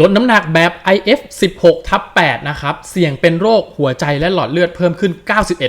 ลดน้ำหนักแบบ IF 16ทับ8นะครับ เสี่ยงเป็นโรคหัวใจและหลอดเลือดเพิ่มขึ้น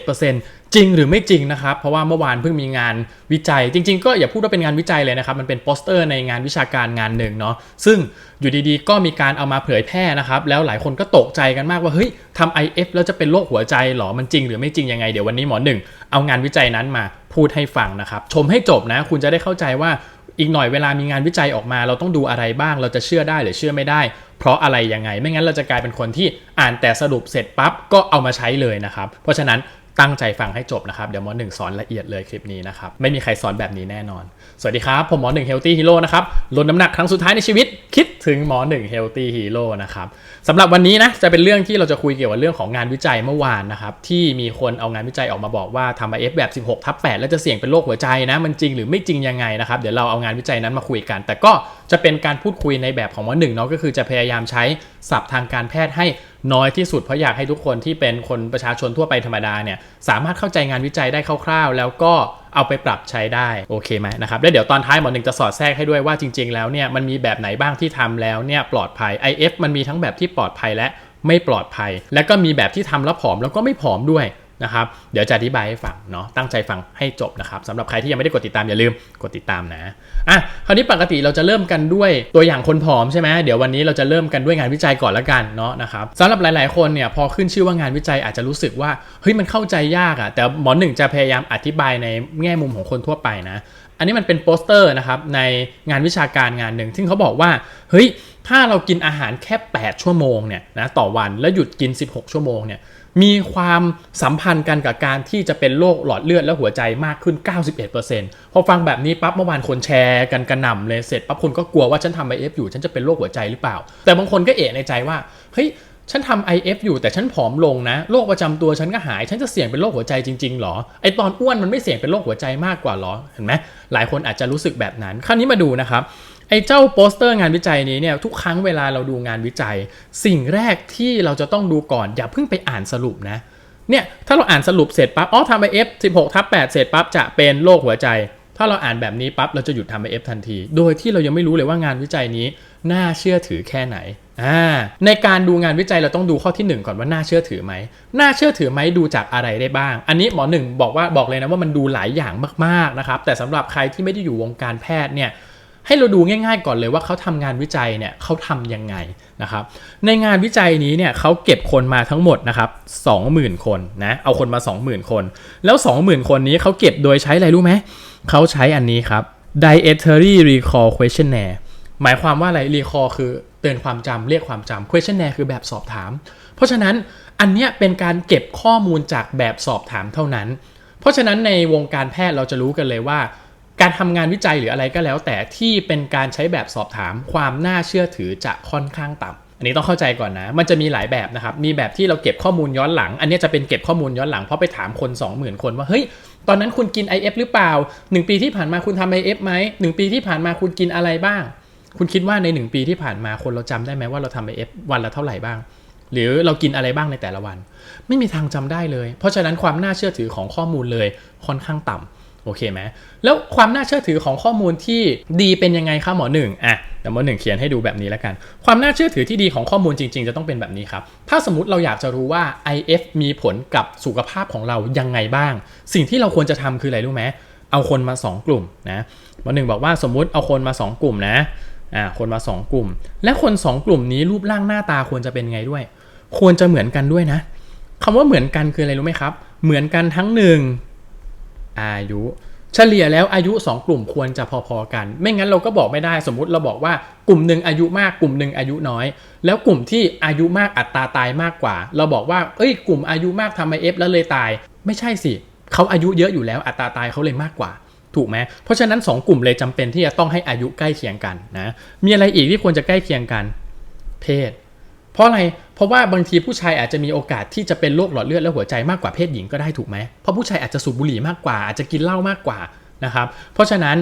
91%จริงหรือไม่จริงนะครับ เพราะว่าเมื่อวานเพิ่งมีงานวิจัย จริง ๆ ก็อย่าพูดว่าเป็นงานวิจัยเลยนะครับ มันเป็นโปสเตอร์ในงานวิชาการงานหนึ่งเนาะ ซึ่งอยู่ดีๆ ก็มีการเอามาเผยแพร่นะครับ แล้วหลายคนก็ตกใจกันมากว่า เฮ้ยทำ IF แล้วจะเป็นโรคหัวใจหรอ มันจริงหรือไม่จริงยังไง เดี๋ยววันนี้หมอหนึ่งเอางานวิจัยนั้นมาพูดให้ฟังนะครับ ชมให้จบนะ คุณจะได้เข้าใจว่า อีกหน่อยเวลามีงานวิจัยออกมา เราต้องดูอะไรบ้าง เราจะเชื่อได้หรือเชื่อไม่ได้ เพราะอะไรยังไง ไม่งั้นเราจะกลายเป็นคนที่อ่านแต่สรุปเสร็จปั๊บก็เอามาใช้เลยนะครับ เพราะฉะนั้นตั้งใจฟังให้จบนะครับ เดี๋ยวมอหนึ่งสอนละเอียดเลยคลิปนี้นะครับ ไม่มีใครสอนแบบนี้แน่นอน สวัสดีครับ ผมหมอหนึ่งเฮลตี้ฮีโร่นะครับลดน้ำหนักครั้งสุดท้ายในชีวิต คิดถึงหมอหนึ่งเฮลตี้ฮีโร่นะครับสำหรับวันนี้นะจะเป็นเรื่องที่เราจะคุยเกี่ยวกับเรื่องของงานวิจัยเมื่อวานนะครับที่มีคนเอางานวิจัยออกมาบอกว่าทำเอฟแบบ 16ทับ8แล้วจะเสี่ยงเป็นโรคหัวใจนะมันจริงหรือไม่จริงยังไงนะครับเดี๋ยวเราเอางานวิจัยนั้นมาคุยกัน แต่ก็ จะเป็นการพูดคุยในแบบของหมอหนึ่งเนาะก็คือจะพยายามใช้ศัพท์ทางการแพทย์ให้น้อยที่สุดเพราะอยากให้ทุกคนที่เป็นคนประชาชนทั่วไปธรรมดาเนี่ยสามารถเข้าใจงานวิจัยได้คร่าวๆ แล้วก็เอาไปปรับใช้ได้โอเคไหมนะครับแล้วเดี๋ยวตอนท้ายหมอหนึ่งจะสอดแทรกให้ด้วยว่าจริง ๆ แล้วเนี่ยมันมีแบบไหนบ้างที่ทำแล้วเนี่ยปลอดภัย IF มันมีทั้งแบบที่ปลอดภัยและไม่ปลอดภัย และก็มีแบบที่ทำแล้วผอมแล้วก็ไม่ผอมด้วย นะครับ เดี๋ยวจะอธิบายให้ฟังเนาะตั้งใจฟังให้จบนะครับสำหรับใครที่ยังไม่ได้กดติดตามอย่าลืมกดติดตามนะอะคราวนี้ปกติเราจะเริ่มกันด้วยตัวอย่างคนผอมใช่ไหมเดี๋ยววันนี้เราจะเริ่มกันด้วยงานวิจัยก่อนละกันเนาะนะครับสำหรับหลาย ๆ คนเนี่ยพอขึ้นชื่อว่างานวิจัยอาจจะรู้สึกว่าเฮ้ยมันเข้าใจยากอะแต่หมอหนึ่งจะพยายามอธิบายในแง่มุมของคนทั่วไปนะอันนี้มันเป็นโปสเตอร์นะครับในงานวิชาการงานหนึ่งซึ่งเขาบอกว่าเฮ้ยถ้าเรากินอาหารแค่ 8 ชั่วโมงเนี่ยนะต่อวันแล้วหยุดกิน 16 ชั่วโมงเนี่ย มีความสัมพันธ์กันกับการที่จะเป็นโรคหลอดเลือดและหัวใจมากขึ้น 91%พอฟังแบบนี้ปั๊บเมื่อวานคนแชร์กันกระหน่ำเลยเสร็จปั๊บคนก็กลัวว่าฉันทำไอเอฟอยู่ฉันจะเป็นโรคหัวใจหรือเปล่า แต่บางคนก็เอะในใจว่าเฮ้ยฉันทำ IF อยู่แต่ฉันผอมลงนะโรคประจำตัวฉันก็หาย ฉันจะเสี่ยงเป็นโรคหัวใจจริงๆหรอไอตอนอ้วนมันไม่เสี่ยงเป็นโรคหัวใจมากกว่าหรอเห็นไหมหลายคนอาจจะรู้สึกแบบนั้นคราวนี้มาดูนะครับ ไอ้เจ้าโปสเตอร์งานวิจัยนี้เนี่ยทุกครั้งเวลาเราดูงานวิจัย สิ่งแรกที่เราจะต้องดูก่อน อย่าเพิ่งไปอ่านสรุปนะเนี่ยถ้าเราอ่านสรุปเสร็จปั๊บอ๋อทำ IF 16ทับ8เสร็จปั๊บจะเป็นโรคหัวใจ ถ้าเราอ่านแบบนี้ปั๊บเราจะหยุดทำ IF ทันที โดยที่เรายังไม่รู้เลยว่างานวิจัยนี้น่าเชื่อถือแค่ไหนอ่าในการดูงานวิจัยเราต้องดูข้อที่ 1 ก่อนว่าน่าเชื่อถือไหมน่าเชื่อถือไหมดูจากอะไรได้บ้าง อันนี้หมอหนึ่งบอกว่าบอกเลยนะว่ามันดูหลายอย่างมากๆนะครับแต่สำหรับใครที่ไม่ได้อยู่วงการแพทย์เนี่ย ให้เราดูง่าย ๆ ก่อนเลยว่าเขาทำงานวิจัยเนี่ยเขาทำยังไงนะครับ ในงานวิจัยนี้เนี่ยเขาเก็บคนมาทั้งหมดนะครับ20,000 คนนะเอาคนมา 20,000 คน แล้ว 20,000 คนนี้เขาเก็บโดยใช้อะไรรู้ไหมเขาใช้อันนี้ครับ dietary recall questionnaire หมายความว่าอะไร recall คือเตือนความจำเรียกความจำ questionnaire คือแบบสอบถาม เพราะฉะนั้นอันเนี้ยเป็นการเก็บข้อมูลจากแบบสอบถามเท่านั้น เพราะฉะนั้นในวงการแพทย์เราจะรู้กันเลยว่า การทำงานวิจัยหรืออะไรก็แล้ว แต่ที่เป็นการใช้แบบสอบถามความน่าเชื่อถือจะค่อนข้างต่ำอันนี้ต้องเข้าใจก่อนนะ มันจะมีหลายแบบนะครับ มีแบบที่เราเก็บข้อมูลย้อนหลัง อันนี้จะเป็นเก็บข้อมูลย้อนหลังเพราะไปถามคน 20,000 คนว่า เฮ้ย ตอนนั้นคุณกิน IF หรือเปล่า 1 ปีที่ผ่านมาคุณทำ IF ไหม 1 ปีที่ผ่านมาคุณกินอะไรบ้าง คุณคิดว่าใน 1 ปีที่ผ่านมาคนเราจำได้ไหมว่าเราทำ IF วันละเท่าไหร่บ้าง หรือเรากินอะไรบ้างในแต่ละวัน ไม่มีทางจำได้เลย เพราะฉะนั้นความน่าเชื่อถือของข้อมูลเลยค่อนข้างต่ำ โอเคไหมแล้วความน่าเชื่อถือของข้อมูลที่ดีเป็นยังไงคะหมอหนึ่งอะเดี๋ยวหมอหนึ่งเขียนให้ดูแบบนี้แล้วกัน ความน่าเชื่อถือที่ดีของข้อมูลจริง ๆ จะต้องเป็นแบบนี้ครับ ถ้าสมมติเราอยากจะรู้ว่า IF มีผลกับสุขภาพของเรายังไงบ้าง สิ่งที่เราควรจะทำคืออะไรรู้ไหมเอาคนมา 2 กลุ่มนะหมอหนึ่งบอกว่าสมมุติเอาคนมา 2 กลุ่มนะอ่าคนมา 2 กลุ่ม และคน 2 กลุ่มนี้รูปร่างหน้าตาควรจะเป็นไงด้วย ควรจะเหมือนกันด้วยนะคำว่าเหมือนกันคืออะไรรู้ไหมครับ เหมือนกันทั้งหนึ่ง อายุ เฉลี่ยแล้วอายุ 2 กลุ่มควรจะพอๆกัน ไม่งั้นเราก็บอกไม่ได้สมมุติเราบอกว่ากลุ่มหนึ่งอายุมากกลุ่มหนึ่งอายุน้อย แล้วกลุ่มที่อายุมากอัตราตายมากกว่า เราบอกว่าเอ้ยกลุ่มอายุมากทำไอเอฟแล้วเลยตาย ไม่ใช่สิเขาอายุเยอะอยู่แล้วอัตราตายเขาเลยมากกว่าถูกไหมเพราะฉะนั้น 2 กลุ่มเลยจำเป็นที่จะต้องให้อายุใกล้เคียงกันนะ มีอะไรอีกที่ควรจะใกล้เคียงกัน เพศ เพราะอะไร เพราะว่าบางทีผู้ชายอาจจะมีโอกาสที่จะเป็นโรคหลอดเลือดและหัวใจมากกว่าเพศหญิงก็ได้ถูกไหมเพราะผู้ชายอาจจะสูบบุหรี่มากกว่าอาจจะกินเหล้ามากกว่านะครับเพราะฉะนั้น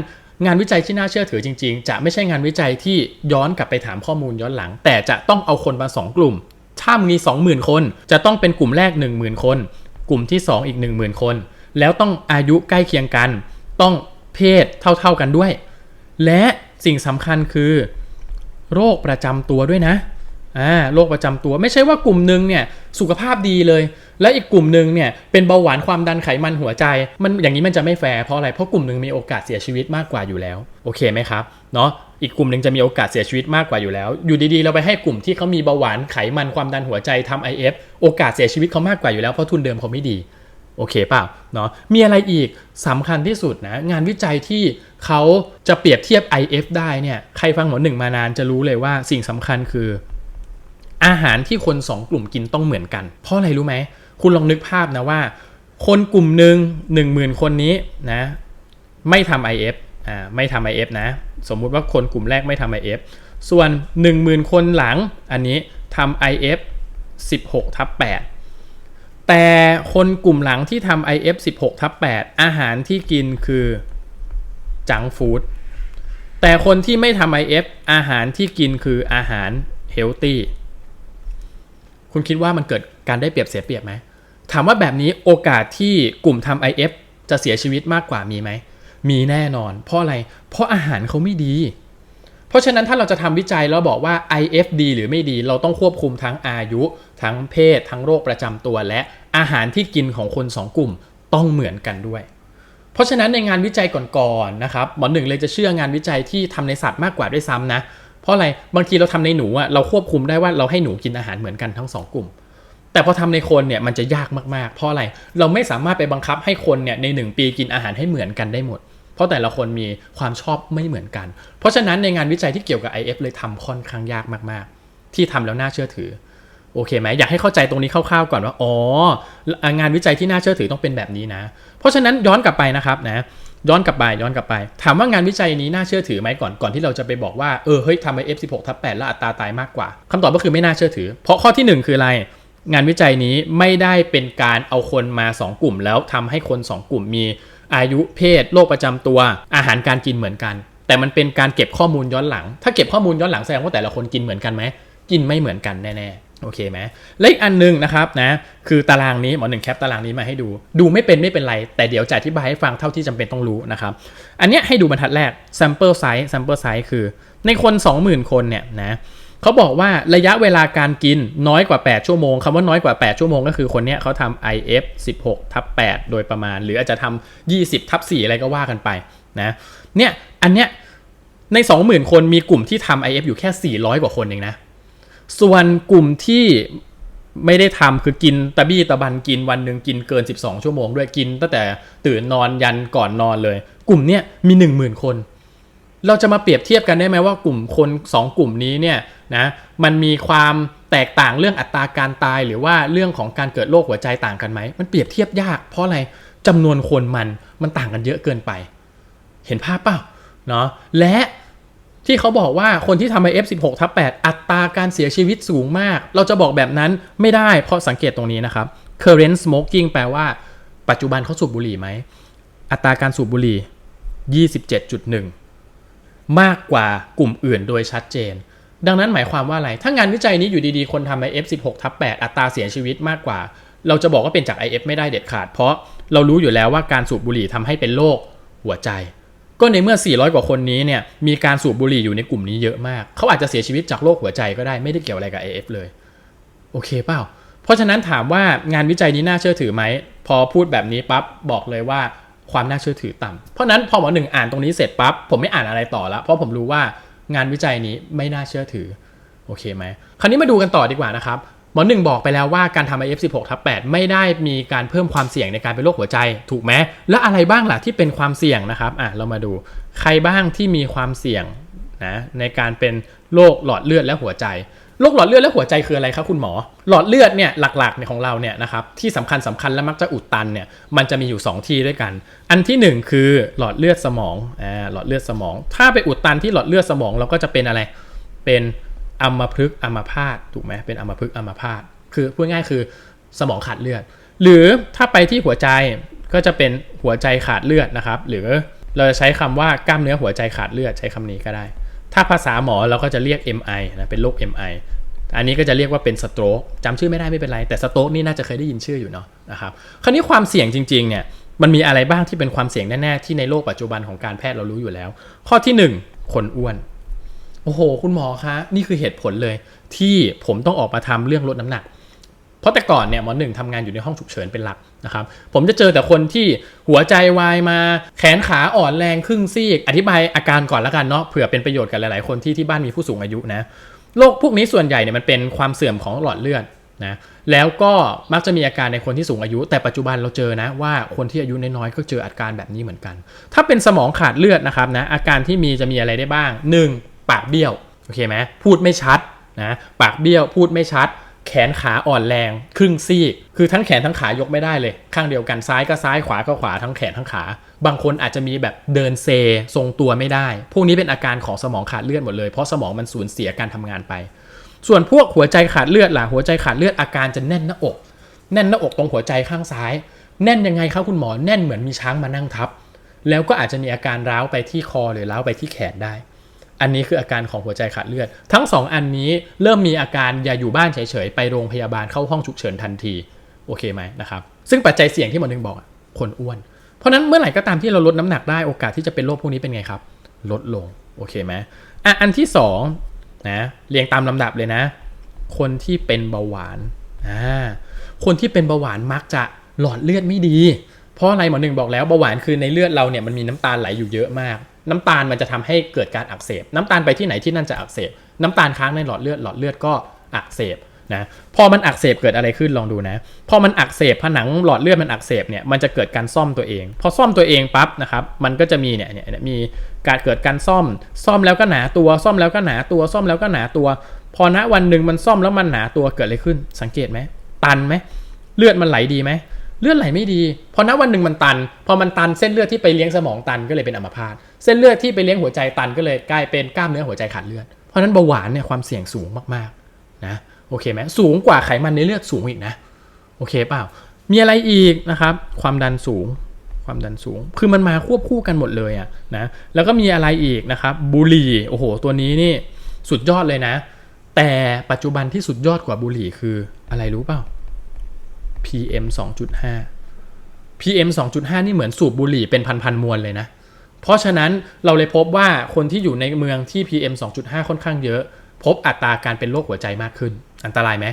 งานวิจัยที่น่าเชื่อถือจริง ๆ จะไม่ใช่งานวิจัยที่ย้อนกลับไปถามข้อมูลย้อนหลัง แต่จะต้องเอาคนมา2กลุ่ม ถ้ามี 20,000 คน จะต้องเป็นกลุ่มแรก 10,000 คน กลุ่มที่ 2 อีก 10,000 คน แล้วต้องอายุใกล้เคียงกัน ต้องเพศเท่าๆกันด้วย และสิ่งสำคัญคือ โรคประจำตัวด้วยนะ อ่าโรคประจำตัวไม่ใช่ว่ากลุ่มหนึ่งเนี่ยสุขภาพดีเลย และอีกกลุ่มหนึ่งเนี่ยเป็นเบาหวานความดันไขมันหัวใจ มันอย่างนี้มันจะไม่แฟร์เพราะอะไรเพราะกลุ่มหนึ่งมีโอกาสเสียชีวิตมากกว่าอยู่แล้วโอเคไหมครับเนาะอีกกลุ่มหนึ่งจะมีโอกาสเสียชีวิตมากกว่าอยู่แล้ว อยู่ดีๆ เราไปให้กลุ่มที่เขามีเบาหวานไขมันความดันหัวใจทำ IF โอกาสเสียชีวิตเขามากกว่าอยู่แล้วเพราะทุนเดิมเขาไม่ดีโอเคเปล่าเนาะมีอะไรอีกสำคัญที่สุดนะ งานวิจัยที่เขาจะเปรียบเทียบ IF ได้เนี่ยใครฟังหมอหนึ่งมานานจะรู้เลยว่าสิ่งสำคัญคือ อาหารที่คน2กลุ่มกินต้องเหมือนกัน เพราะอะไรรู้ไหม คุณลองนึกภาพนะว่า คนกลุ่มหนึ่งหนึ่งหมื่นคนนี้นะไม่ทำ IF อ่าไม่ทำ IF นะ สมมุติว่าคนกลุ่มแรกไม่ทำ IF ส่วน 10,000 คนหลังอันนี้ทำ IF 16ทับ8แต่คนกลุ่มหลังที่ทำ IF 16ทับ8อาหารที่กินคือจังฟู้ดแต่คนที่ไม่ทำ IF อาหารที่กินคืออาหารเฮลตี้ คุณคิดว่ามันเกิดการได้เปรียบเสียเปรียบไหมถามว่าแบบนี้โอกาสที่กลุ่มทำ IF จะเสียชีวิตมากกว่ามีไหม มีแน่นอน เพราะอะไร เพราะอาหารเขาไม่ดี เพราะฉะนั้นถ้าเราจะทำวิจัยแล้วบอกว่า IF ดีหรือไม่ดี เราต้องควบคุมทั้งอายุ ทั้งเพศ ทั้งโรคประจำตัว และอาหารที่กินของคน 2 กลุ่มต้องเหมือนกันด้วย เพราะฉะนั้นในงานวิจัยก่อนๆนะครับหมอหนึ่งเลยจะเชื่องานวิจัยที่ทำในสัตว์มากกว่าด้วยซ้ำนะเราะอะไรบางทีเราทำในหนูอะเราควบคุมได้ว่าเราให้หนูกินอาหารเหมือนกันทั้งสองกลุ่ม แต่พอทำในคนเนี่ยมันจะยากมากๆ เพราะอะไรเราไม่สามารถไปบังคับให้คนเนี่ยใน 1 ปีกินอาหารให้เหมือนกันได้หมด เพราะแต่ละคนมีความชอบไม่เหมือนกัน เพราะฉะนั้นในงานวิจัยที่เกี่ยวกับ IF เลยทำค่อนข้างยากมากๆ ที่ทำแล้วน่าเชื่อถือโอเคไหมอยากให้เข้าใจตรงนี้คร่าวๆก่อนว่าอ๋องานวิจัยที่น่าเชื่อถือต้องเป็นแบบนี้นะ เพราะฉะนั้นย้อนกลับไปนะครับนะ ย้อนกลับไปย้อนกลับไป ถามว่างานวิจัยนี้น่าเชื่อถือไหมก่อนก่อนที่เราจะไปบอกว่าเออเฮ้ยทำไม F16 ทับ8แล้วอัตราตายมากกว่าคำตอบก็คือไม่น่าเชื่อถือ เพราะข้อที่หนึ่งคืออะไร งานวิจัยนี้ไม่ได้เป็นการเอาคนมา 2 กลุ่ม แล้วทำให้คน 2 กลุ่มมีอายุเพศโรคประจำตัวอาหารการกินเหมือนกัน แต่มันเป็นการเก็บข้อมูลย้อนหลัง ถ้าเก็บข้อมูลย้อนหลังแสดงว่าแต่ละคนกินเหมือนกันไหมกินไม่เหมือนกันแน่ๆ โอเคไหมและอีกอันหนึงนะครับนะคือตารางนี้หมอหนึ่งแคปตารางนี้มาให้ดู ดูไม่เป็นไม่เป็นไร แต่เดี๋ยวจะอธิบายให้ฟังเท่าที่จำเป็นต้องรู้นะครับ อันเนี้ยให้ดูบรรทัดแรก sample size sample size คือ ในคน 20,000 คนเนี่ยนะเขาบอกว่าระยะเวลาการกินน้อยกว่า 8 ชั่วโมงคำว่าน้อยกว่า 8 ชั่วโมงก็คือคนเนี้ยเขาทำ IF 16ทับ8โดยประมาณ หรืออาจจะทำ20ทับ4อะไรก็ว่ากันไปนะเนี่ยอันเนี้ยใน 20,000 คนมีกลุ่มที่ทำ IF อยู่แค่ 400 กว่าคนเองนะ ส่วนกลุ่มที่ไม่ได้ทำคือกินตะบี้ตะบันกินวันหนึ่งกินเกิน 12 ชั่วโมงด้วยกินตั้งแต่ตื่นนอนยันก่อนนอนเลย กลุ่มเนี้ยมี 10,000 คน เราจะมาเปรียบเทียบกันได้ไหมว่ากลุ่มคน 2 กลุ่มนี้เนี่ยนะมันมีความแตกต่างเรื่องอัตราการตายหรือว่าเรื่องของการเกิดโรคหัวใจต่างกันไหมมันเปรียบเทียบยากเพราะอะไรจำนวนคนมันมันต่างกันเยอะเกินไป เห็นภาพเปล่าเนาะและ ที่เขาบอกว่าคนที่ทำ IF 16 ทับ8อัตราการเสียชีวิตสูงมาก เราจะบอกแบบนั้นไม่ได้เพราะสังเกตตรงนี้นะครับ current smoking แปลว่า ปัจจุบันเขาสูบบุหรี่ไหม อัตราการสูบบุหรี่ 27.1 มากกว่ากลุ่มอื่นโดยชัดเจน ดังนั้นหมายความว่าอะไร ถ้างานวิจัยนี้อยู่ดีๆ คนทำ IF 16 ทับ8อัตราเสียชีวิตมากกว่า เราจะบอกว่าเป็นจาก IF ไม่ได้เด็ดขาด เพราะเรารู้อยู่แล้วว่าการสูบบุหรี่ทำให้เป็นโรคหัวใจ ก็ในเมื่อ 400 กว่าคนนี้เนี่ยมีการสูบบุหรี่อยู่ในกลุ่มนี้เยอะมาก เขาอาจจะเสียชีวิตจากโรคหัวใจก็ได้ไม่ได้เกี่ยวอะไรกับ AF เลย โอเคเปล่า เพราะฉะนั้นถามว่างานวิจัยนี้น่าเชื่อถือไหม พอพูดแบบนี้ปั๊บบอกเลยว่าความน่าเชื่อถือต่ำเพราะนั้นพอหมอหนึ่งอ่านตรงนี้เสร็จปั๊บผมไม่อ่านอะไรต่อแล้วเพราะผมรู้ว่างานวิจัยนี้ไม่น่าเชื่อถือโอเคไหมคราวนี้มาดูกันต่อดีกว่านะครับ มอหนึ่งบอกไปแล้วว่าการทำ IF 16 ทับ8ไม่ได้มีการเพิ่มความเสี่ยงในการเป็นโรคหัวใจถูกไหมและอะไรบ้างล่ะที่เป็นความเสี่ยงนะครับอะเรามาดูใครบ้างที่มีความเสี่ยงนะในการเป็นโรคหลอดเลือดและหัวใจโรคหลอดเลือดและหัวใจคืออะไรครับคุณหมอ หลอดเลือดเนี่ยหลักๆเนี่ยของเราเนี่ยนะครับที่สำคัญสำคัญและมักจะอุดตันเนี่ยมันจะมีอยู่ 2 ที่ด้วยกัน อันทีหนึ่1 คือหลอดเลือดสมองอ่าหลอดเลือดสมอง ถ้าไปอุดตันที่หลอดเลือดสมองเราก็จะเป็นอะไรเป็น อัมพฤกษ์อัมพาตถูกไหมเป็นอัมพฤกษ์อัมพาตคือพูดง่ายคือสมองขาดเลือด หรือถ้าไปที่หัวใจก็จะเป็นหัวใจขาดเลือดนะครับ หรือเราจะใช้คำว่ากล้ามเนื้อหัวใจขาดเลือดใช้คำนี้ก็ได้ ถ้าภาษาหมอเราก็จะเรียก MI นะเป็นโรค MI อันนี้ก็จะเรียกว่าเป็นสโตรกจำชื่อไม่ได้ไม่เป็นไร แต่สโตรกนี่น่าจะเคยได้ยินชื่ออยู่เนาะนะครับคราวนี้ความเสี่ยงจริงๆเนี่ยมันมีอะไรบ้างที่เป็นความเสี่ยงแน่ๆที่ในโลกปัจจุบันของการแพทย์เรารู้อยู่แล้ว ข้อที่ 1 คนอ้วน โอ้โห คุณหมอคะ นี่คือเหตุผลเลย ที่ผมต้องออกมาทำเรื่องลดน้ำหนัก เพราะแต่ก่อนเนี่ยหมอหนึ่งทำงานอยู่ในห้องฉุกเฉินเป็นหลักนะครับ ผมจะเจอแต่คนที่หัวใจวายมา แขนขาอ่อนแรงครึ่งซีก อธิบายอาการก่อนล้วกันเนาะ เผื่อเป็นประโยชน์กับหลายๆ คนที่ที่บ้านมีผู้สูงอายุนะ โรคพวกนี้ส่วนใหญ่เนี่ยมันเป็นความเสื่อมของหลอดเลือดนะ แล้วก็มักจะมีอาการในคนที่สูงอายุ แต่ปัจจุบันเราเจอนะว่าคนที่อายุน้อยๆก็เจออาการแบบนี้เหมือนกัน ถ้าเป็นสมองขาดเลือดนะครับนะ อาการที่มีจะมีอะไรได้บ้าง 1. ปากเบี้ยวโอเคไหมพูดไม่ชัดนะปากเบี้ยวพูดไม่ชัด แขนขาอ่อนแรง ครึ่งซีก คือทั้งแขนทั้งขายกไม่ได้เลย ข้างเดียวกันซ้ายก็ซ้ายขวาก็ขวาทั้งแขนทั้งขา บางคนอาจจะมีแบบเดินเซทรงตัวไม่ได้ พวกนี้เป็นอาการของสมองขาดเลือดหมดเลยเพราะสมองมันสูญเสียการทำงานไป ส่วนพวกหัวใจขาดเลือดล่ะหัวใจขาดเลือดอาการจะแน่นหน้าอก แน่นหน้าอกตรงหัวใจข้างซ้าย แน่นยังไงครับคุณหมอแน่นเหมือนมีช้างมานั่งทับแล้วก็อาจจะมีอาการร้าวไปที่คอหรือร้าวไปที่แขนได้ อันนี้คืออาการของหัวใจขาดเลือด ทั้งสองอันนี้เริ่มมีอาการอย่าอยู่บ้านเฉยๆ ไปโรงพยาบาลเข้าห้องฉุกเฉินทันที โอเคไหมนะครับ ซึ่งปัจจัยเสี่ยงที่หมอหนึ่งบอกคนอ้วน เพราะฉะนั้นเมื่อไหร่ก็ตามที่เราลดน้ำหนักได้โอกาสที่จะเป็นโรคพวกนี้เป็นไงครับ ลดลง โอเคไหมอะอันที่สองนะเรียงตามลำดับเลยนะ คนที่เป็นเบาหวานอ่าคนที่เป็นเบาหวานมักจะหลอดเลือดไม่ดี เพราะอะไรหมอหนึ่งบอกแล้วเบาหวานคือในเลือดเราเนี่ยมันมีน้ำตาลไหลอยู่เยอะมาก น้ำตาลมันจะทำให้เกิดการอักเสบ น้ำตาลไปที่ไหนที่นั่นจะอักเสบ น้ำตาลค้างในหลอดเลือดหลอดเลือดก็อักเสบนะพอมันอักเสบเกิดอะไรขึ้นลองดูนะ พอมันอักเสบผนังหลอดเลือดมันอักเสบเนี่ยมันจะเกิดการซ่อมตัวเอง พอซ่อมตัวเองปั๊บนะครับมันก็จะมีเนี่ยเนี่ยเนี่ยมีการเกิดการซ่อม ซ่อมแล้วก็หนาตัวซ่อมแล้วก็หนาตัวซ่อมแล้วก็หนาตัว พอณวันหนึ่งมันซ่อมแล้วมันหนาตัวเกิดอะไรขึ้น สังเกตไหมตันไหมเลือดมันไหลดีไหมเลือดไหลไม่ดี พอณวันหนึ่งมันตัน พอมันตันเส้นเลือดที่ไปเลี้ยงสมองตันก็เลยเป็นอัมพาต เส้นเลือดที่ไปเลี้ยงหัวใจตันก็เลยกลายเป็นกล้ามเนื้อหัวใจขาดเลือด เพราะนั้นเบาหวานเนี่ยความเสี่ยงสูงมากๆนะโอเคไหมสูงกว่าไขมันในเลือดสูงอีกนะโอเคเปล่า มีอะไรอีกนะครับ ความดันสูง ความดันสูง คือมันมาควบคู่กันหมดเลยอะนะแล้วก็มีอะไรอีกนะครับ บุหรี่โอ้โห ตัวนี้นี่สุดยอดเลยนะ แต่ปัจจุบันที่สุดยอดกว่าบุหรี่คืออะไรรู้เปล่า PM 2.5 PM 2.5 นี่เหมือนสูบบุหรี่เป็นพันๆมวลเลยนะ เพราะฉะนั้นเราเลยพบว่าคนที่อยู่ในเมืองที่ PM 2.5 ค่อนข้างเยอะ พบอัตราการเป็นโรคหัวใจมากขึ้น อันตรายไหม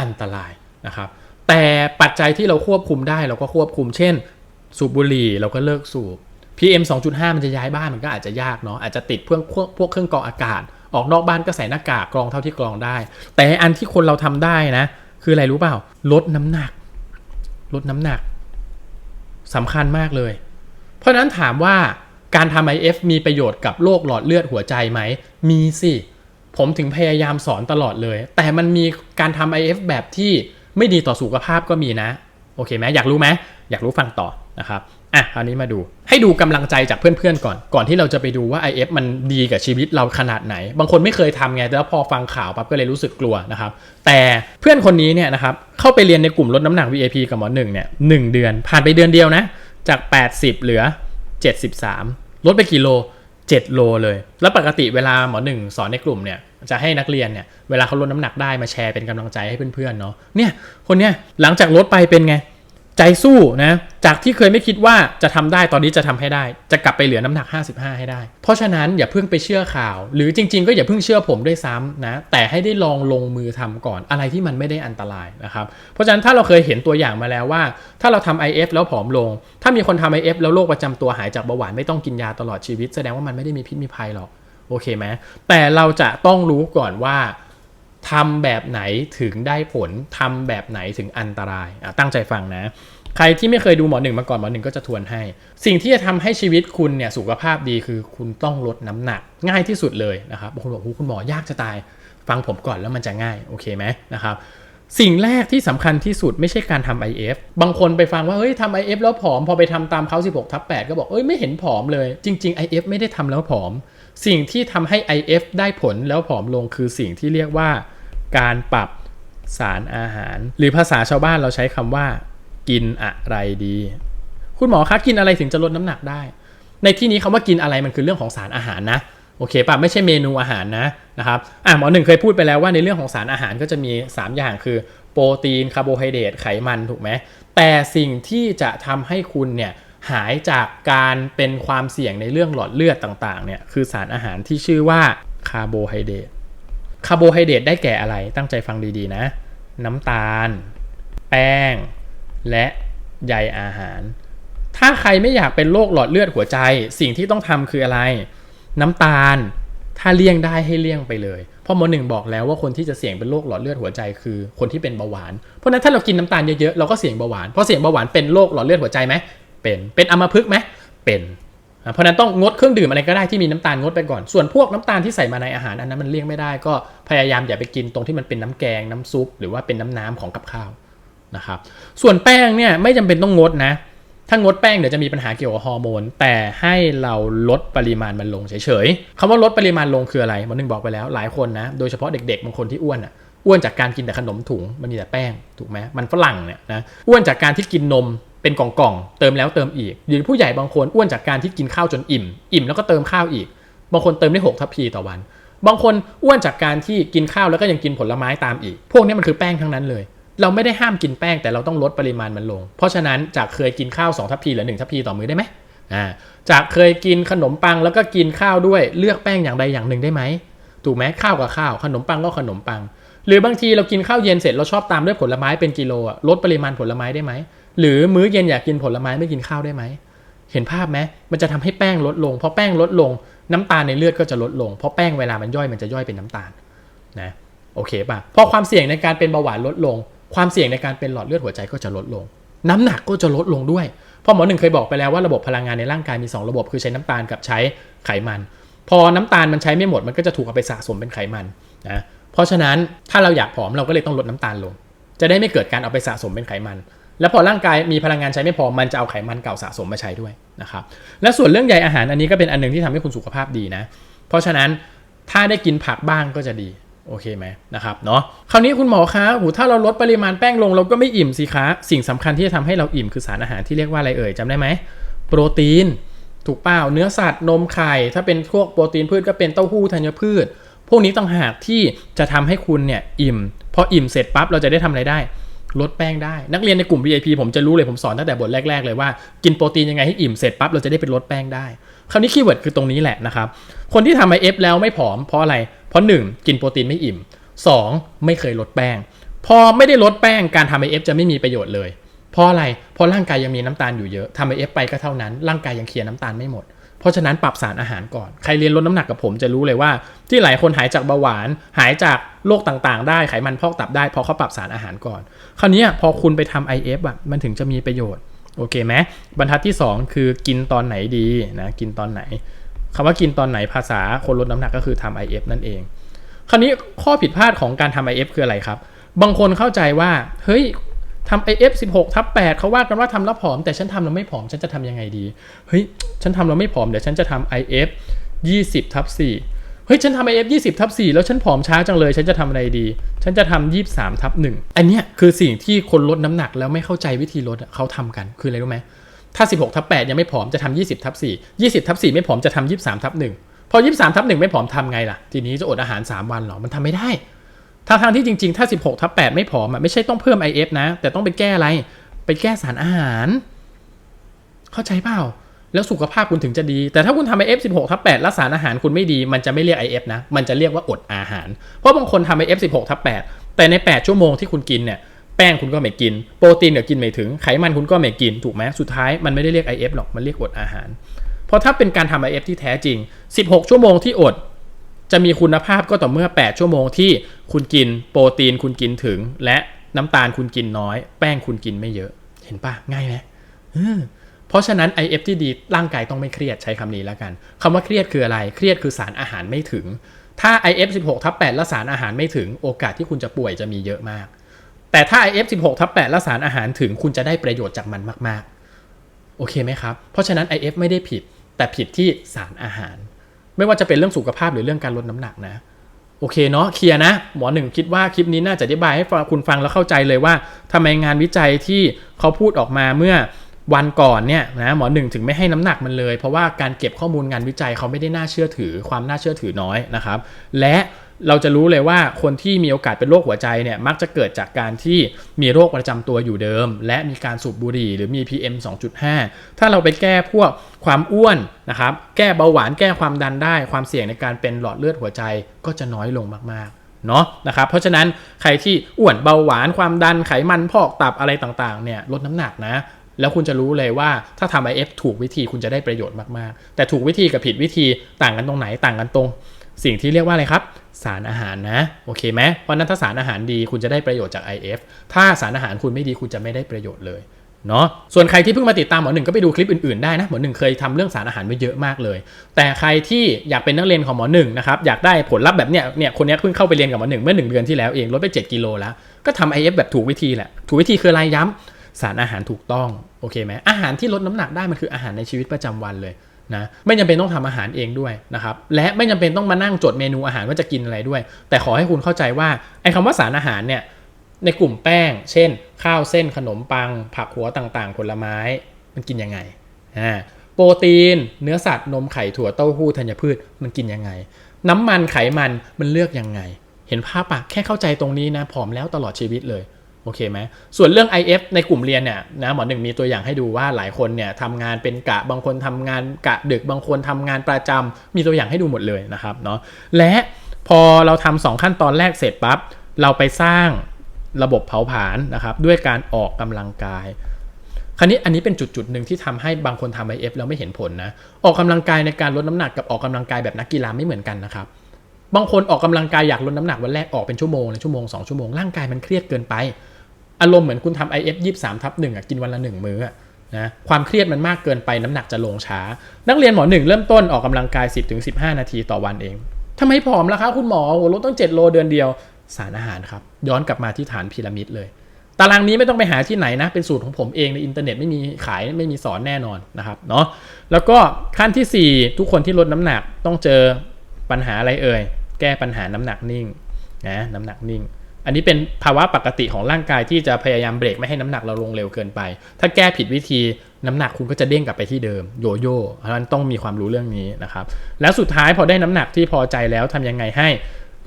อันตรายนะครับ แต่ปัจจัยที่เราควบคุมได้เราก็ควบคุม เช่น สูบบุหรี่เราก็เลิกสูบ PM 2.5 มันจะย้ายบ้านมันก็อาจจะยากเนาะอาจจะติดเพวกพวกเครื่องกรองอากาศ ออกนอกบ้านก็ใส่หน้ากากกรองเท่าที่กรองได้ แต่อันที่คนเราทำได้นะ คืออะไรรู้เปล่า ลดน้ำหนัก ลดน้ำหนักสำคัญมากเลย เพราะฉะนั้นถามว่า การทำ IF มีประโยชน์กับโรคหลอดเลือดหัวใจไหม มีสิ ผมถึงพยายามสอนตลอดเลย แต่มันมีการทำ IF แบบที่ไม่ดีต่อสุขภาพก็มีนะ โอเคไหมอยากรู้ไหมอยากรู้ฟังต่อนะครับอะคราวนี้มาดูให้ดูกำลังใจจากเพื่อนๆก่อน ก่อนที่เราจะไปดูว่า IF มันดีกับชีวิตเราขนาดไหน บางคนไม่เคยทำไงแล้วพอฟังข่าวปั๊บก็เลยรู้สึกกลัวนะครับ แต่เพื่อนคนนี้เนี่ยนะครับเข้าไปเรียนในกลุ่มลดน้ำหนัก VIP กับหมอหนึ่งเนี่ยหเดือนผ่านไปเดือนเดียวนะ จาก 80 เหลือ 73 ลดไปกี่โล 7 โลเลย แล้วปกติเวลาหมอหนึ่งสอนในกลุ่มเนี่ยจะให้นักเรียนเนี่ยเวลาเขาลดน้ำหนักได้มาแชร์เป็นกำลังใจให้เพื่อนๆเนาะเนี่ยคนเนี้ยหลังจากลดไปเป็นไง ใจสู้นะจากที่เคยไม่คิดว่าจะทำได้ตอนนี้จะทำให้ได้ จะกลับไปเหลือน้ำหนัก 55 ให้ได้ เพราะฉะนั้นอย่าเพิ่งไปเชื่อข่าว หรือจริง ๆ ก็อย่าเพิ่งเชื่อผมด้วยซ้ำนะแต่ให้ได้ลองลงมือทำก่อนอะไรที่มันไม่ได้อันตรายนะครับเพราะฉะนั้นถ้าเราเคยเห็นตัวอย่างมาแล้วว่า ถ้าเราทำ IF แล้วผอมลง ถ้ามีคนทำ IF แล้วโรคประจำตัวหายจากเบาหวานไม่ต้องกินยาตลอดชีวิต แสดงว่ามันไม่ได้มีพิษมีภัยหรอกโอเคไหมแต่เราจะต้องรู้ก่อนว่า ทำแบบไหนถึงได้ผลทำแบบไหนถึงอันตรายอะตั้งใจฟังนะ ใครที่ไม่เคยดูหมอหนึ่งมาก่อนหมอหนึ่งก็จะทวนให้ สิ่งที่จะทำให้ชีวิตคุณเนี่ยสุขภาพดีคือคุณต้องลดน้ำหนัก ง่ายที่สุดเลยนะครับบางคนบอกคุณหมอยากจะตาย ฟังผมก่อนแล้วมันจะง่ายโอเคไหมนะครับสิ่งแรกที่สำคัญที่สุดไม่ใช่การทำ IF บางคนไปฟังว่าเฮ้ยทำ IF แล้วผอม พอไปทำตามเขา16ทับ8ก็บอกเอ้ยไม่เห็นผอมเลย จริง ๆ IF ไม่ได้ทำแล้วผอม สิ่งที่ทำให้ IF ได้ผลแล้วผอมลงคือสิ่งที่เรียกว่า การปรับสารอาหาร หรือภาษาชาวบ้านเราใช้คำว่า กินอะไรดี คุณหมอคะกินอะไรถึงจะลดน้ำหนักได้ ในที่นี้คำว่ากินอะไรมันคือเรื่องของสารอาหารนะโอเคป่ะไม่ใช่เมนูอาหารนะนะครับอะหมอหนึ่งเคยพูดไปแล้วว่าในเรื่องของสารอาหารก็จะมี 3 อย่างคือโปรตีนคาร์โบไฮเดรตไขมันถูกไหมแต่สิ่งที่จะทำให้คุณเนี่ยหายจากการเป็นความเสี่ยงในเรื่องหลอดเลือดต่างๆเนี่ยคือสารอาหารที่ชื่อว่าคาร์โบไฮเดรต คาร์โบไฮเดรตได้แก่อะไร ตั้งใจฟังดีๆนะ น้ำตาล แป้ง และใยอาหาร ถ้าใครไม่อยากเป็นโรคหลอดเลือดหัวใจ สิ่งที่ต้องทำคืออะไร น้ำตาล ถ้าเลี่ยงได้ให้เลี่ยงไปเลยเพราะหมอหนึ่งบอกแล้วว่าคนที่จะเสี่ยงเป็นโรคหลอดเลือดหัวใจคือคนที่เป็นเบาหวาน เพราะนั้นถ้าเรากินน้ำตาลเยอะๆเราก็เสี่ยงเบาหวาน เพราะเสี่ยงเบาหวานเป็นโรคหลอดเลือดหัวใจไหมเป็น เป็นอัมพฤกษ์ไหมเป็น เพราะนั้นต้องงดเครื่องดื่มอะไรก็ได้ที่มีน้ำตาลงดไปก่อน ส่วนพวกน้ำตาลที่ใส่มาในอาหารอันนั้นมันเลี่ยงไม่ได้ก็พยายามอย่าไปกินตรงที่มันเป็นน้ำแกงน้ำซุป หรือว่าเป็นน้ำน้ำของกับข้าวนะครับ ส่วนแป้งเนี่ยไม่จำเป็นต้องงดนะ ถ้างดแป้งเดี๋ยวจะมีปัญหาเกี่ยวกับฮอร์โมน แต่ให้เราลดปริมาณมันลงเฉยๆคำว่าลดปริมาณลงคืออะไรมันนึงบอกไปแล้วหลายคนนะ โดยเฉพาะเด็กๆบางคนที่อ้วนอะอ้วนจากการกินแต่ขนมถุงมันมีแต่แป้งถูกไหมมันฝรั่งเนี่ยนะอ้วนจากการที่กินนม เป็นกล่องๆเติมแล้วเติมอีกหรือผู้ใหญ่บางคนอ้วนจากการที่กินข้าวจนอิ่ม อิ่มแล้วก็เติมข้าวอีก บางคนเติมได้หกทัพพีต่อวัน บางคนอ้วนจากการที่กินข้าวแล้วก็ยังกินผลไม้ตามอีก พวกนี้มันคือแป้งทั้งนั้นเลย เราไม่ได้ห้ามกินแป้งแต่เราต้องลดปริมาณมันลง เพราะฉะนั้นจากเคยกินข้าว2ทัพพีหรือ1ทัพพีต่อมื้อได้ไหมอ่าจากเคยกินขนมปังแล้วก็กินข้าวด้วยเลือกแป้งอย่างใดอย่างหนึ่งได้ไหมถูกไหมข้าวกับข้าวขนมปังก็ขนมปัง หรือบางทีเรากินข้าวเย็นเสร็จเราชอบตามด้วยผลไม้เป็นกิโลลดปริมาณผลไม้ได้ไหม หรือมื้อเย็นอยากกินผลไม้ไม่กินข้าวได้ไหม เห็นภาพไหมมันจะทำให้แป้งลดลงพอแป้งลดลงน้ำตาลในเลือดก็จะลดลง เพราะแป้งเวลามันย่อยมันจะย่อยเป็นน้ำตาลนะโอเคป่ะพอความเสี่ยงในการเป็นเบาหวานลดลง ความเสี่ยงในการเป็นหลอดเลือดหัวใจก็จะลดลง น้ำหนักก็จะลดลงด้วยเพราะหมอหนึ่งเคยบอกไปแล้วว่าระบบพลังงานในร่างกายมี 2 ระบบคือใช้น้ำตาลกับใช้ไขมัน พอน้ำตาลมันใช้ไม่หมดมันก็จะถูกเอาไปสะสมเป็นไขมันนะเพราะฉะนั้นถ้าเราอยากผอมเราก็เลยต้องลดน้ำตาลลง จะได้ไม่เกิดการเอาไปสะสมเป็นไขมัน แล้วพอร่างกายมีพลังงานใช้ไม่พอมันจะเอาไขมันเก่าสะสมมาใช้ด้วยนะครับและส่วนเรื่องใยอาหารอันนี้ก็เป็นอันหนึงที่ทำให้คุณสุขภาพดีนะ เพราะฉะนั้นถ้าได้กินผักบ้างก็จะดีโอเคไหมนะครับเนาะคราวนี้คุณหมอคะหูถ้าเราลดปริมาณแป้งลงเราก็ไม่อิ่มสิคะสิ่งสำคัญที่จะทำให้เราอิ่มคือสารอาหารที่เรียกว่าอะไรเอ่ยจำได้ไหมโปรตีน ถูกเปล่าเนื้อสัตว์นมไข่ถ้าเป็นพวกโปรตีนพืชก็เป็นเต้าหู้ธัญพืช พวกนี้ต่างหากที่จะทำให้คุณเนี่ยอิ่มพออิ่มเสร็จปั๊บเราจะได้ทำอะไรได้ ลดแป้งได้ นักเรียนในกลุ่ม VIP ผมจะรู้เลยผมสอนตั้งแต่บทแรก ๆ เลยว่ากินโปรตีนยังไงให้อิ่มเสร็จปั๊บเราจะได้เป็นลดแป้งได้ คราวนี้คีย์เวิร์ดคือตรงนี้แหละนะครับ คนที่ทำ IF แล้วไม่ผอมเพราะอะไร เพราะ 1 กินโปรตีนไม่อิ่ม 2 ไม่เคยลดแป้ง พอไม่ได้ลดแป้งการทำ IF จะไม่มีประโยชน์เลย เพราะอะไร เพราะร่างกายยังมีน้ำตาลอยู่เยอะทำ IF ไปก็เท่านั้น ร่างกายยังเคลียร์น้ำตาลไม่หมด เพราะฉะนั้นปรับสารอาหารก่อน ใครเรียนลดน้ำหนักกับผมจะรู้เลยว่า ที่หลายคนหายจากเบาหวาน หายจากโรคต่างๆ ได้ไขมันพอกตับได้เพราะเขาปรับสารอาหารก่อน คราวนี้พอคุณไปทำ IF อะมันถึงจะมีประโยชน์โอเคไหมบรรทัดที่ 2 คือกินตอนไหนดีนะกินตอนไหนคำว่ากินตอนไหนภาษาคนลดน้ำหนักก็คือทำ IF นั่นเอง คราวนี้ข้อผิดพลาดของการทำ IF คืออะไรครับ บางคนเข้าใจว่าเฮ้ย ทำ IF 16ทับ8เขาว่ากันว่าทำแล้วผอม แต่ฉันทำแล้วไม่ผอม ฉันจะทำยังไงดี เฮ้ย ฉันทำแล้วไม่ผอม เดี๋ยวฉันจะทำ IF 20ทับ4เฮ้ย ฉันทำ IF 20ทับ4แล้วฉันผอมช้าจังเลย ฉันจะทำอะไรดี ฉันจะทำ23ทับ1อันเนี้ยคือสิ่งที่คนลดน้ำหนักแล้วไม่เข้าใจวิธีลดเขาทำกัน คืออะไรรู้ไหมถ้า 16ทับ8ยังไม่ผอมจะทำ20ทับ4 20ทับ4ไม่ผอมจะทำ23ทับ1พอ 23ทับ1ไม่ผอมทำไงล่ะ ทีนี้จะอดอาหาร 3 วันหรอ มันทำไม่ได้ ทางทางที่จริง ๆ ถ้า 16ทับ8ไม่ผอมอะไม่ใช่ต้องเพิ่ม IF นะ แต่ต้องไปแก้อะไร ไปแก้สารอาหาร เข้าใจเปล่า แล้วสุขภาพคุณถึงจะดี แต่ถ้าคุณทำ IF 16ทับ8แล้วสารอาหารคุณไม่ดี มันจะไม่เรียก IF นะ มันจะเรียกว่าอดอาหาร เพราะบางคนทำ IF 16ทับ8แต่ใน 8 ชั่วโมงที่คุณกินเนี่ยแป้งคุณก็ไม่กิน โปรตีนก็กินไม่ถึง ไขมันคุณก็ไม่กิน ถูกไหมสุดท้ายมันไม่ได้เรียก IF หรอก มันเรียกอดอาหาร เพราะถ้าเป็นการทำ IF ที่แท้จริง 16 ชั่วโมงที่อด จะมีคุณภาพก็ต่อเมื่อ 8 ชั่วโมงที่คุณกินโปรตีนคุณกินถึง และน้ำตาลคุณกินน้อย แป้งคุณกินไม่เยอะ เห็นปะง่ายไหมเพราะฉะนั้น IF ที่ดีร่างกายต้องไม่เครียดใช้คำนี้แล้วกันคำว่าเครียดคืออะไร เครียดคือสารอาหารไม่ถึง ถ้า IF 16ทับ8และสารอาหารไม่ถึง โอกาสที่คุณจะป่วยจะมีเยอะมาก แต่ถ้า IF 16ทับ8และสารอาหารถึง คุณจะได้ประโยชน์จากมันมาก ๆ โอเคไหมครับ เพราะฉะนั้น IF ไม่ได้ผิด แต่ผิดที่สารอาหาร ไม่ว่าจะเป็นเรื่องสุขภาพหรือเรื่องการลดน้ำหนักนะโอเคเนาะเคลียร์นะหมอหนึ่งคิดว่าคลิปนี้น่าจะอธิบายให้คุณฟังแล้วเข้าใจเลยว่าทำไมงานวิจัยที่เขาพูดออกมาเมื่อวันก่อนเนี่ยนะหมอหนึ่งถึงไม่ให้น้ำหนักมันเลย เพราะว่าการเก็บข้อมูลงานวิจัยเขาไม่ได้น่าเชื่อถือความน่าเชื่อถือน้อยนะครับ และ เราจะรู้เลยว่าคนที่มีโอกาสเป็นโรคหัวใจเนี่ยมักจะเกิดจากการที่มีโรคประจำตัวอยู่เดิม และมีการสูบบุหรี่หรือมี PM 2.5 ถ้าเราไปแก้พวกความอ้วนนะครับแก้เบาหวานแก้ความดันได้ ความเสี่ยงในการเป็นหลอดเลือดหัวใจก็จะน้อยลงมากๆเนาะนะครับเพราะฉะนั้นใครที่อ้วนเบาหวานความดันไขมันพอกตับอะไรต่างๆเนี่ยลดน้ำหนักนะแล้วคุณจะรู้เลยว่าถ้าทำ IF ถูกวิธีคุณจะได้ประโยชน์มาก ๆ แต่ถูกวิธีกับผิดวิธีต่างกันตรงไหนต่างกันตรง สิ่งที่เรียกว่าอะไรครับ สารอาหารนะ โอเคไหมเพราะนั้นถ้าสารอาหารดีคุณจะได้ประโยชน์จาก IF ถ้าสารอาหารคุณไม่ดีคุณจะไม่ได้ประโยชน์เลยเนาะส่วนใครที่เพิ่งมาติดตามหมอหนึ่งก็ไปดูคลิปอื่นๆได้นะหมอหนึ่งเคยทำเรื่องสารอาหารไว้เยอะมากเลย แต่ใครที่อยากเป็นนักเรียนของหมอหนึ่งนะครับอยากได้ผลลัพธ์แบบเนี้ยเนี่ยคนนี้เพิ่งเข้าไปเรียนกับหมอหนึ่งเมื่อหนึ่งเดือนที่แล้วเองลดไป 7 กิโลแล้ว ก็ทำ IF แบบถูกวิธีแหละ ถูกวิธีคืออะไรย้ำสารอาหารถูกต้องโอเคไหมอาหารที่ลดน้ำหนักได้มันคืออาหารในชีวิตประจำวันเลย นะไม่จำเป็นต้องทำอาหารเองด้วยนะครับและไม่จำเป็นต้องมานั่งจดเมนูอาหารว่าจะกินอะไรด้วย แต่ขอให้คุณเข้าใจว่าไอ้คำว่าสารอาหารเนี่ยในกลุ่มแป้ง เช่น ข้าวเส้นขนมปัง ผักหัวต่างๆ ผลไม้มันกินยังไงอ่าโปรตีน เนื้อสัตว์นมไข่ถั่วเต้าหู้ธัญพืชมันกินยังไง น้ำมันไขมันมันเลือกยังไง เห็นภาพปะแค่เข้าใจตรงนี้นะผอมแล้วตลอดชีวิตเลย โอเคไหมส่วนเรื่อง IF ในกลุ่มเรียนเนี่ยนะหมอหนึ่งมีตัวอย่างให้ดูว่าหลายคนเนี่ยทำงานเป็นกะบางคนทำงานกะดึกบางคนทำงานประจำมีตัวอย่างให้ดูหมดเลยนะครับเนาะและพอเราทำสองขั้นตอนแรกเสร็จปั๊บเราไปสร้างระบบเผาผลาญนะครับ ด้วยการออกกำลังกายคราวนี้อันนี้เป็นจุดจุดหนึ่งที่ทำให้บางคนทำ IF แล้วไม่เห็นผลนะออกกำลังกายในการลดน้ำหนักกับออกกำลังกายแบบนักกีฬาไม่เหมือนกันนะครับบางคนออกกำลังกายอยากลดน้ำหนักวันแรกออกเป็นชั่วโมงเลยชั่วโมงสองชั่วโมงร่างกายมันเครียดเกินไป อารมณ์เหมือนคุณทำ IF 23ทับหนึ่งอะกินวันละหนึ่งมื้อนะความเครียดมันมากเกินไปน้ำหนักจะลงช้า นักเรียนหมอหนึ่งเริ่มต้นออกกำลังกาย 10-15ถึงนาทีต่อวันเองทำไมผอมล่ะครับคุณหมอโหลดต้อง 7 โลเดือนเดียวสารอาหารครับ ย้อนกลับมาที่ฐานพีระมิดเลย ตารางนี้ไม่ต้องไปหาที่ไหนนะ เป็นสูตรของผมเองในอินเทอร์เน็ตไม่มีขายไม่มีสอนแน่นอนนะครับเนาะแล้วก็ขั้นทีสี่4 ทุกคนที่ลดน้ำหนักต้องเจอปัญหาอะไรเอ่ยแก้ปัญหาน้ำหนักนิ่งนะน้ำหนักนิ่ง อันนี้เป็นภาวะปกติของร่างกายที่จะพยายามเบรกไม่ให้น้ำหนักเราลงเร็วเกินไป ถ้าแก้ผิดวิธีน้ำหนักคุณก็จะเด้งกลับไปที่เดิมโยโย่เพราะฉะนั้นต้องมีความรู้เรื่องนี้นะครับ แล้วสุดท้ายพอได้น้ำหนักที่พอใจแล้วทำยังไงให้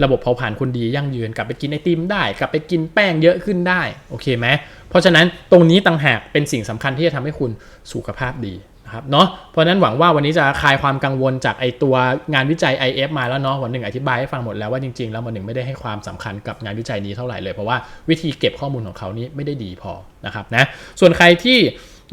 ระบบเผาผลาญคุณดียั่งยืนกลับไปกินไอติมได้ กลับไปกินแป้งเยอะขึ้นได้โอเคไหมเพราะฉะนั้นตรงนี้ต่างหากเป็นสิ่งสำคัญที่จะทำให้คุณสุขภาพดี นะครับเนาะเพราะนั้นหวังว่าวันนี้จะคลายความกังวลจากไอตัวงานวิจัย IF มาแล้วเนาะวันหนึ่งอธิบายให้ฟังหมดแล้วว่าจริงๆ แล้ววันหนึ่งไม่ได้ให้ความสำคัญกับงานวิจัยนี้เท่าไหร่เลยเพราะว่าวิธีเก็บข้อมูลของเขานี้ไม่ได้ดีพอนะครับนะส่วนใครที่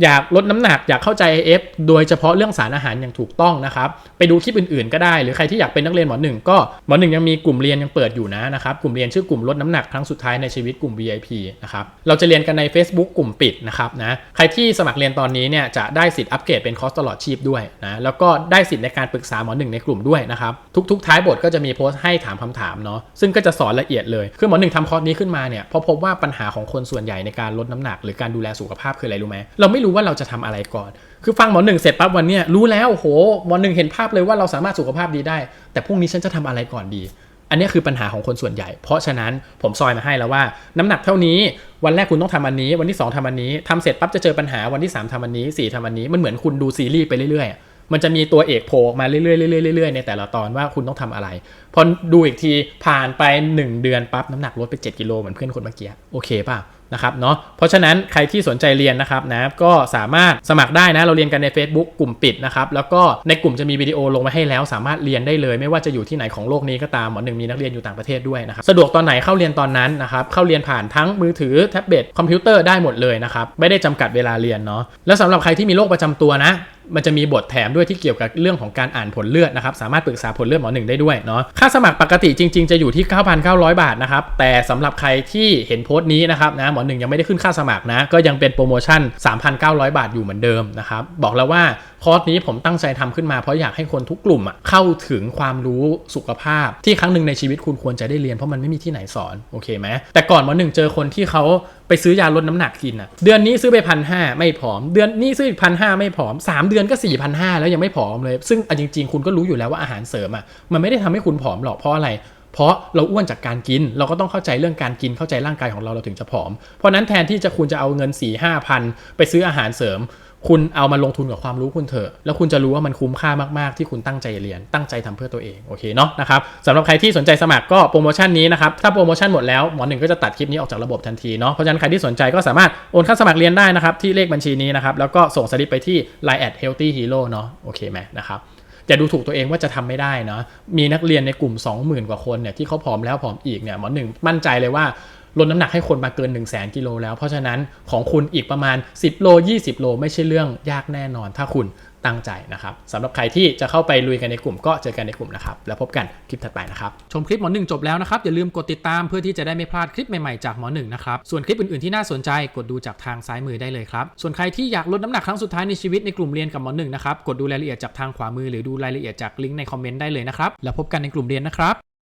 อยากลดน้ำหนักอยากเข้าใจ IF โดยเฉพาะเรื่องสารอาหารอย่างถูกต้องนะครับ ไปดูคลิปอื่นๆก็ได้ หรือใครที่อยากเป็นนักเรียนหมอหนึ่งก็หมอหนึ่งยังมีกลุ่มเรียนยังเปิดอยู่นะนะครับกลุ่มเรียนชื่อกลุ่มลดน้ำหนักครั้งสุดท้ายในชีวิตกลุ่ม VIP นะครับเราจะเรียนกันใน Facebook กลุ่มปิดนะครับนะใครที่สมัครเรียนตอนนี้เนี่ยจะได้สิทธิ์อัปเกรดเป็นคอร์สตลอดชีพด้วยนะแล้วก็ได้สิทธิ์ในการปรึกษาหมอหนึ่งในกลุ่มด้วยนะครับทุกๆ ท้ายบทก็จะมีโพสต์ให้ถามคำถามเนาะซึ่งก็จะสอนละเอียดเลยคือหมอหนึ่งทำคอร์สนี้ขึ้นมาเนี่ยพราะพบว่าปัญหาของคนส่วนใหญ่ในการลดน้ำหนัก หรือการดูแลสุขภาพคืออะไรรู้ไหมเราไม่รู้ว่าเราจะทำอะไรก่อน คือฟังหมอหนึ่งเสร็จปั๊บวันเนี้ยรู้แล้วโหหมอหนึ่งเห็นภาพเลยว่าเราสามารถสุขภาพดีได้ แต่พรุ่งนี้ฉันจะทำอะไรก่อนดี อันนี้คือปัญหาของคนส่วนใหญ่ เพราะฉะนั้นผมซอยมาให้แล้วว่า น้ำหนักเท่านี้ วันแรกคุณต้องทำอันนี้ วันที่ 2ทำอันนี้ทำเสร็จปั๊บจะเจอปัญหาวันที่ 3ทำอันนี้ 4ทำอันนี้มันเหมือนคุณดูซีรีส์ไปเรื่อยๆ มันจะมีตัวเอกโผล่ออกมาเรื่อยๆเรื่อยๆเรื่อยๆในแต่ละตอนว่าคุณต้องทำอะไร พอดูอีกทีผ่านไป 1 เดือนปั๊บน้ำหนักลดไป 7 กิโลเหมือนเพื่อนคนเมื่อกี้โอเคป่ะนะครับเนาะเพราะฉะนั้นใครที่สนใจเรียนนะครับนะก็สามารถสมัครได้นะเราเรียนกันใน Facebook กลุ่มปิดนะครับแล้วก็ในกลุ่มจะมีวิดีโอลงไว้ให้แล้ว สามารถเรียนได้เลย ไม่ว่าจะอยู่ที่ไหนของโลกนี้ก็ตามหมอหนึ่งมีนักเรียนอยู่ต่างประเทศด้วยนะครับสะดวกตอนไหนเข้าเรียนตอนนั้นนะครับเข้าเรียนผ่านทั้งมือถือแท็บเล็ตคอมพิวเตอร์ได้หมดเลยนะครับไม่ได้จำกัดเวลาเรียนเนาะแล้วสำหรับใครที่มีโรคประจำตัวนะ มันจะมีบทแถมด้วยที่เกี่ยวกับเรื่องของการอ่านผลเลือดนะครับสามารถปรึกษาผลเลือดหมอหนึ่งได้ด้วยเนาะค่าสมัครปกติจริง ๆ จะอยู่ที่ 9,900 บาทนะครับแต่สำหรับใครที่เห็นโพสต์นี้นะครับนะหมอหนึ่งยังไม่ได้ขึ้นค่าสมัครนะก็ยังเป็นโปรโมชั่น 3,900 บาทอยู่เหมือนเดิมนะครับบอกแล้วว่า คอร์สนี้ผมตั้งใจทำขึ้นมาเพราะอยากให้คนทุกกลุ่มอะเข้าถึงความรู้สุขภาพ ที่ครั้งหนึ่งในชีวิตคุณควรจะได้เรียนเพราะมันไม่มีที่ไหนสอนโอเคไหมแต่ก่อนหมอหนึ่งเจอคนที่เขาไปซื้อยาลดน้ำหนักกินอะเดือนนี้ซื้อไปพันห้าไม่ผอม เดือนนี้ซื้ออีกพันห้าไม่ผอม 3 เดือนก็4ี่พันห้าแล้วยังไม่ผอมเลย ซึ่งอจริง ๆ คุณก็รู้อยู่แล้วว่าอาหารเสริมอะมันไม่ได้ทำให้คุณผอมหรอกเพราะอะไรเพราะเราอ้วนจากการกิน เราก็ต้องเข้าใจเรื่องการกินเข้าใจร่างกายของเราเราถึงจะผอม เพราะนั้นแทนที่จะคุณจะเอาเงิน4ี่ห้าพันไปซื้ออาหารเสริม คุณเอามาลงทุนกับความรู้คุณเถอะ แล้วคุณจะรู้ว่ามันคุ้มค่ามาก ๆ ที่คุณตั้งใจเรียน ตั้งใจทำเพื่อตัวเอง โอเคเนาะนะครับสำหรับใครที่สนใจสมัครก็โปรโมชั่นนี้นะครับ ถ้าโปรโมชั่นหมดแล้ว หมอหนึ่งก็จะตัดคลิปนี้ออกจากระบบทันทีเนาะ เพราะฉะนั้นใครที่สนใจก็สามารถโอนค่าสมัครเรียนได้นะครับ ที่เลขบัญชีนี้นะครับ แล้วก็ส่งสลิปไปที่ line at healthy hero เนาะ โอเคไหมนะครับอย่าดูถูกตัวเองว่าจะทำไม่ได้เนาะมีนักเรียนในกลุ่ม 20,000 กว่าคนเนี่ยที่เขาผอมแล้วผอมอีกเนี่ยหมอหนึ่งมั่นใจเลยว่า ลดน้ำหนักให้คนมาเกิน 1 0 0 0 0แกิโลแล้ว เพราะฉะนั้นของคุณอีกประมาณ 10 โล 20 โล ไม่ใช่เรื่องยากแน่นอน ถ้าคุณตั้งใจนะครับสำหรับใครที่จะเข้าไปลุยกันในกลุ่มก็เจอกันในกลุ่มนะครับ แล้วพบกันคลิปถัดไปนะครับ ชมคลิปหมอหนึ่งจบแล้วนะครับ อย่าลืมกดติดตามเพื่อที่จะได้ไม่พลาดคลิปใหม่ๆจากหมอหนึ่งนะครับ ส่วนคลิปอื่นๆที่น่าสนใจกดดูจากทางซ้ายมือได้เลยครับ ส่วนใครที่อยากลดน้ำหนักครั้งสุดท้ายในชีวิตในกลุ่มเรียนกับหมอหนึ่งนะครับกดดูรายละเอียดจากทางขวามือหรือดูรายละเอียดจากลิงก์ในคอมเมนต์ได้เลยนะครับแล้วพบกันในกลุ่มเรียนนะครับ